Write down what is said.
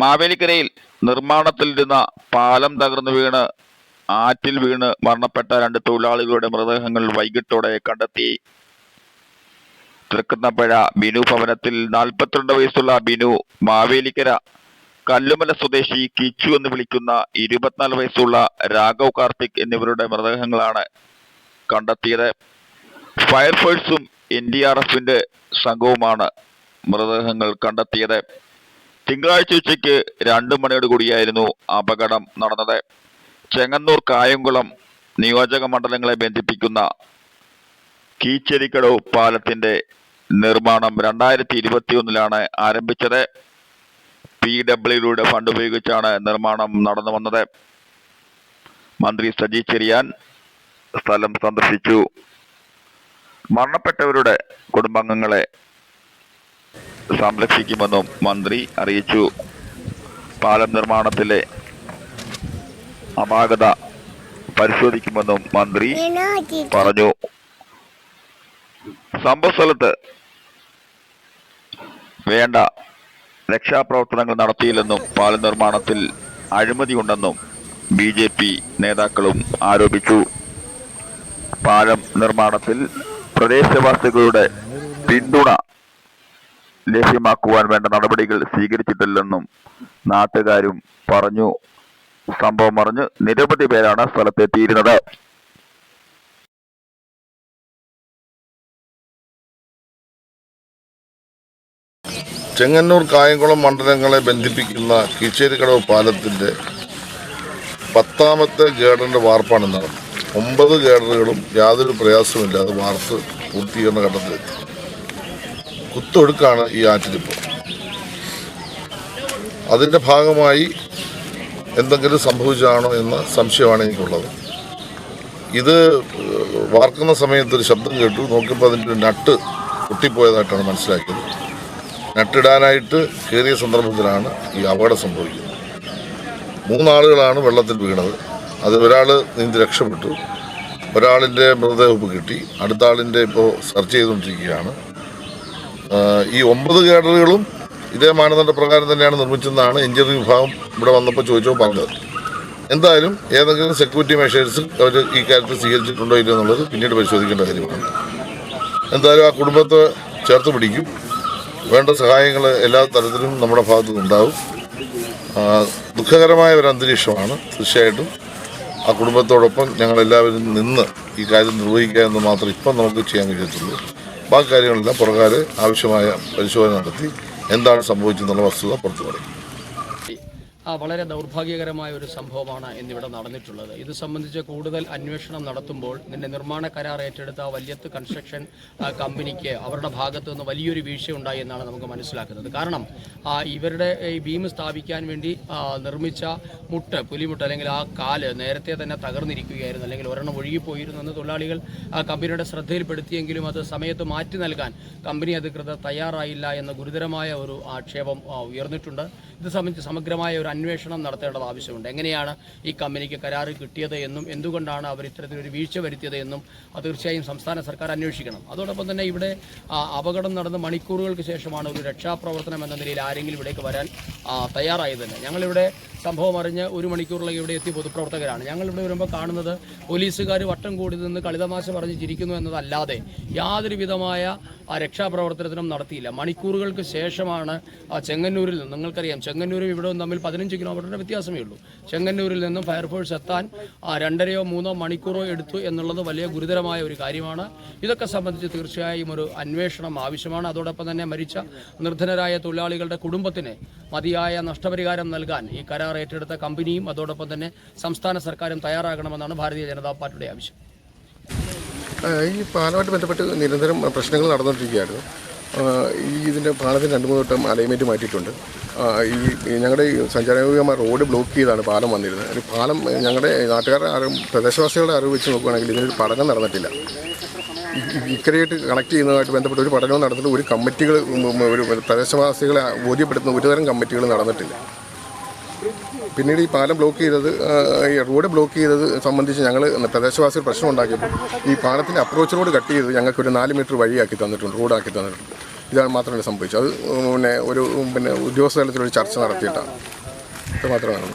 മാവേലിക്കരയിൽ നിർമ്മാണത്തിലിരുന്ന പാലം തകർന്നു വീണ് ആറ്റിൽ വീണ് മരണപ്പെട്ട രണ്ട് തൊഴിലാളികളുടെ മൃതദേഹങ്ങൾ വൈകിട്ടോടെ കണ്ടെത്തി. തൃക്കുന്നപ്പുഴ ബിനു ഭവനത്തിൽ നാൽപ്പത്തിരണ്ട് വയസ്സുള്ള ബിനു മാവേലിക്കര കല്ലുമല സ്വദേശി കിച്ചു എന്ന് വിളിക്കുന്ന ഇരുപത്തിനാല് വയസ്സുള്ള രാഘവ് കാർത്തിക് എന്നിവരുടെ മൃതദേഹങ്ങളാണ് കണ്ടെത്തിയത്. ഫയർഫോഴ്സും എൻ ഡി ആർ എഫിന്റെ സംഘവുമാണ് മൃതദേഹങ്ങൾ കണ്ടെത്തിയത്. തിങ്കളാഴ്ച ഉച്ചയ്ക്ക് രണ്ടു മണിയോട് കൂടിയായിരുന്നു അപകടം നടന്നത്. ചെങ്ങന്നൂർ കായംകുളം നിയോജക മണ്ഡലങ്ങളെ ബന്ധിപ്പിക്കുന്ന കീച്ചേരിക്കടവ് പാലത്തിന്റെ നിർമ്മാണം രണ്ടായിരത്തി ഇരുപത്തി ഒന്നിലാണ് ആരംഭിച്ചത്. പി ഡബ്ല്യുയുടെ ഫണ്ട് ഉപയോഗിച്ചാണ് നിർമ്മാണം നടന്നു വന്നത്. മന്ത്രി സജി ചെറിയാൻ സ്ഥലം സന്ദർശിച്ചു. മരണപ്പെട്ടവരുടെ കുടുംബാംഗങ്ങളെ സംരക്ഷിക്കുമെന്നും മന്ത്രി അറിയിച്ചു. പാലം നിർമ്മാണത്തിലെ അപാകത പരിശോധിക്കുമെന്നും മന്ത്രി പറഞ്ഞു. സംഭവസ്ഥലത്ത് വേണ്ട രക്ഷാപ്രവർത്തനങ്ങൾ നടത്തിയില്ലെന്നും പാലം നിർമ്മാണത്തിൽ അഴിമതിയുണ്ടെന്നും ബി ജെ പി നേതാക്കളും ആരോപിച്ചു. പാലം നിർമ്മാണത്തിൽ പ്രദേശവാസികളുടെ പിന്തുണ ലഭ്യമാക്കുവാൻ വേണ്ട നടപടികൾ സ്വീകരിച്ചിട്ടില്ലെന്നും നാട്ടുകാരും പറഞ്ഞു. സംഭവം അറിഞ്ഞ് നിരവധി പേരാണ് സ്ഥലത്തെത്തിയിരുന്നത്. ചെങ്ങന്നൂർ കായംകുളം മണ്ഡലങ്ങളെ ബന്ധിപ്പിക്കുന്ന കീച്ചേരിക്കടവ് പാലത്തിന്റെ പത്താമത്തെ ഗേഡറിന്റെ വാർപ്പാണ് നടന്നത്. ഒമ്പത് ഗേഡറുകളും യാതൊരു പ്രയാസവുമില്ലാതെ വാർത്ത് പൂർത്തീകരണ ഘട്ടത്തിലെത്തി. കുത്തൊഴുക്കാണ് ഈ ആറ്റിലിപ്പോൾ അതിന്റെ ഭാഗമായി എന്തെങ്കിലും സംഭവിച്ചാണോ എന്ന സംശയമാണ് എനിക്കുള്ളത്. ഇത് വാർക്കുന്ന സമയത്ത് ഒരു ശബ്ദം കേട്ടു. നോക്കിയപ്പോൾ അതിന്റെ നട്ട് പൊട്ടിപ്പോയതായിട്ടാണ് മനസ്സിലാക്കിയത്. നട്ടിടാനായിട്ട് കയറിയ സന്ദർഭത്തിലാണ് ഈ അപകടം സംഭവിക്കുന്നത്. മൂന്നാളുകളാണ് വെള്ളത്തിൽ വീണത്. അത് ഒരാൾ നീന്തി രക്ഷപ്പെട്ടു. ഒരാളിന്റെ മൃതദേഹം കിട്ടി. അടുത്ത ആളിന്റെ ഇപ്പോൾ സെർച്ച് ചെയ്തുകൊണ്ടിരിക്കുകയാണ്. ഈ ഒമ്പത് കേഡറുകളും ഇതേ മാനദണ്ഡ പ്രകാരം തന്നെയാണ് നിർമ്മിച്ചതെന്നാണ് എഞ്ചിനീയറിംഗ് വിഭാഗം ഇവിടെ വന്നപ്പോൾ ചോദിച്ചോ പറഞ്ഞത്. എന്തായാലും ഏതെങ്കിലും സെക്യൂരിറ്റി മെഷേഴ്സ് അവർ ഈ കാര്യത്തിൽ സ്വീകരിച്ചിട്ടുണ്ടോ ഇല്ലയോ എന്നുള്ളത് പിന്നീട് പരിശോധിക്കേണ്ട കാര്യമാണ്. എന്തായാലും ആ കുടുംബത്തെ ചേർത്ത് പിടിക്കും. വേണ്ട സഹായങ്ങൾ എല്ലാ തരത്തിലും നമ്മുടെ ഭാഗത്തു നിന്നുണ്ടാവും. ദുഃഖകരമായ ഒരു അന്തരീക്ഷമാണ് തീർച്ചയായിട്ടും. ആ കുടുംബത്തോടൊപ്പം ഞങ്ങളെല്ലാവരും നിന്ന് ഈ കാര്യം നിർവഹിക്കുക എന്ന് മാത്രം ഇപ്പം നമുക്ക് ചെയ്യാൻ കഴിയത്തുള്ളൂ. ബാക്കി കാര്യങ്ങളെല്ലാം പുറകാര് ആവശ്യമായ പരിശോധന നടത്തി എന്താണ് സംഭവിച്ചതെന്നുള്ള വസ്തുത പുറത്തു പറയും. വളരെ ദൗർഭാഗ്യകരമായ ഒരു സംഭവമാണ് ഇന്നിവിടെ നടന്നിട്ടുള്ളത്. ഇത് സംബന്ധിച്ച് കൂടുതൽ അന്വേഷണം നടത്തുമ്പോൾ നിന്റെ നിർമ്മാണ കരാർ ഏറ്റെടുത്ത വല്യത്ത് കൺസ്ട്രക്ഷൻ കമ്പനിക്ക് അവരുടെ ഭാഗത്തു നിന്ന് വലിയൊരു വീഴ്ച ഉണ്ടായി എന്നാണ് നമുക്ക് മനസ്സിലാക്കുന്നത്. കാരണം ഇവരുടെ ഈ ബീം സ്ഥാപിക്കാൻ വേണ്ടി നിർമ്മിച്ച മുട്ട് പുലിമുട്ട് അല്ലെങ്കിൽ ആ കാൽ നേരത്തെ തന്നെ തകർന്നിരിക്കുകയായിരുന്നു. അല്ലെങ്കിൽ ഒരെണ്ണം ഒഴുകിപ്പോയിരുന്നു എന്ന് തൊഴിലാളികൾ കമ്പനിയുടെ ശ്രദ്ധയിൽപ്പെടുത്തിയെങ്കിലും അത് സമയത്ത് മാറ്റി നൽകാൻ കമ്പനി അധികൃതർ തയ്യാറായില്ല എന്ന ഗുരുതരമായ ഒരു ആക്ഷേപം ഉയർന്നിട്ടുണ്ട്. ഇത് സംബന്ധിച്ച് സമഗ്രമായ ഒരു അന്വേഷണം നടത്തേണ്ടത് ആവശ്യമുണ്ട്. എങ്ങനെയാണ് ഈ കമ്പനിക്ക് കരാറ് കിട്ടിയത് എന്നും എന്തുകൊണ്ടാണ് അവർ ഇത്തരത്തിലൊരു വീഴ്ച വരുത്തിയത് എന്നും അത് തീർച്ചയായും സംസ്ഥാന സർക്കാർ അന്വേഷിക്കണം. അതോടൊപ്പം തന്നെ ഇവിടെ അപകടം നടന്ന് മണിക്കൂറുകൾക്ക് ശേഷമാണ് ഒരു രക്ഷാപ്രവർത്തനം എന്ന നിലയിൽ ആരെങ്കിലും ഇവിടേക്ക് വരാൻ തയ്യാറായത് തന്നെ. ഞങ്ങളിവിടെ സംഭവം അറിഞ്ഞ് ഒരു മണിക്കൂറിലേക്ക് ഇവിടെ എത്തിയ പൊതുപ്രവർത്തകരാണ്. ഞങ്ങളിവിടെ വരുമ്പോൾ കാണുന്നത് പോലീസുകാർ വട്ടം കൂടി നിന്ന് കളിതമാശ പറഞ്ഞ് ചിരിക്കുന്നു എന്നതല്ലാതെ യാതൊരു വിധമായ രക്ഷാപ്രവർത്തനത്തിനും നടത്തിയില്ല. മണിക്കൂറുകൾക്ക് ശേഷമാണ് ചെങ്ങന്നൂരിൽ നിന്ന് നിങ്ങൾക്കറിയാം ചെങ്ങന്നൂരും ഇവിടെ തമ്മിൽ പതിനഞ്ച് കിലോമീറ്ററിന്റെ വ്യത്യാസമേ ഉള്ളൂ. ചെങ്ങന്നൂരിൽ നിന്നും ഫയർഫോഴ്സ് എത്താൻ ആ, രണ്ടരയോ മൂന്നോ മണിക്കൂറോ എടുത്തു എന്നുള്ളത് വലിയ ഗുരുതരമായ ഒരു കാര്യമാണ്. ഇതൊക്കെ സംബന്ധിച്ച് തീർച്ചയായും ഒരു അന്വേഷണം ആവശ്യമാണ്. അതോടൊപ്പം തന്നെ മരിച്ച നിർധനരായ തൊഴിലാളികളുടെ കുടുംബത്തിന് മതിയായ നഷ്ടപരിഹാരം നൽകാൻ ഈ കരാർ ഏറ്റെടുത്ത കമ്പനിയും അതോടൊപ്പം തന്നെ സംസ്ഥാന സർക്കാരും തയ്യാറാകണമെന്നാണ് ഭാരതീയ ജനതാ പാർട്ടിയുടെ ആവശ്യം. ഈ പാലമായിട്ട് ബന്ധപ്പെട്ട് നിരന്തരം പ്രശ്നങ്ങൾ നടന്നുകൊണ്ടിരിക്കുകയായിരുന്നു. ഈ ഇതിന്റെ പാലത്തിന് രണ്ട് മൂന്ന് വട്ടം അലൈൻമെന്റ് മാറ്റിയിട്ടുണ്ട്. ഈ ഞങ്ങളുടെ ഈ സഞ്ചാരയോഗ്യമായ റോഡ് ബ്ലോക്ക് ചെയ്താണ് പാലം വന്നിരുന്നത്. ഒരു പാലം ഞങ്ങളുടെ നാട്ടുകാരുടെ അറിവ് പ്രദേശവാസികളുടെ അറിവ് വെച്ച് നോക്കുകയാണെങ്കിൽ ഇതിനൊരു പഠനം നടന്നിട്ടില്ല. ഇക്കരയായിട്ട് കണക്ട് ചെയ്യുന്നതുമായിട്ട് ബന്ധപ്പെട്ട് ഒരു പഠനവും നടന്നിട്ട് ഒരു കമ്മിറ്റികൾ ഒരു പ്രദേശവാസികളെ ബോധ്യപ്പെടുത്തുന്ന ഒരുതരം കമ്മിറ്റികൾ നടന്നിട്ടില്ല. പിന്നീട് ഈ പാലം ബ്ലോക്ക് ചെയ്തത് ഈ റോഡ് ബ്ലോക്ക് ചെയ്തത് സംബന്ധിച്ച് ഞങ്ങൾ പ്രദേശവാസികൾ പ്രശ്നം ഉണ്ടാക്കിയപ്പോൾ ഈ പാലത്തിന്റെ അപ്രോച്ച് റോഡ് കട്ട് ചെയ്ത് ഞങ്ങൾക്ക് ഒരു നാല് മീറ്റർ വഴിയാക്കി തന്നിട്ടുണ്ട് റോഡാക്കി തന്നിട്ടുണ്ട്. ഇതാണ് മാത്രമല്ല സംഭവിച്ചത്. അത് പിന്നെ ഒരു പിന്നെ ഉദ്യോഗസ്ഥ തലത്തിലൊരു ചർച്ച നടത്തിയിട്ടാണ്. ഇത് മാത്രമാണ്.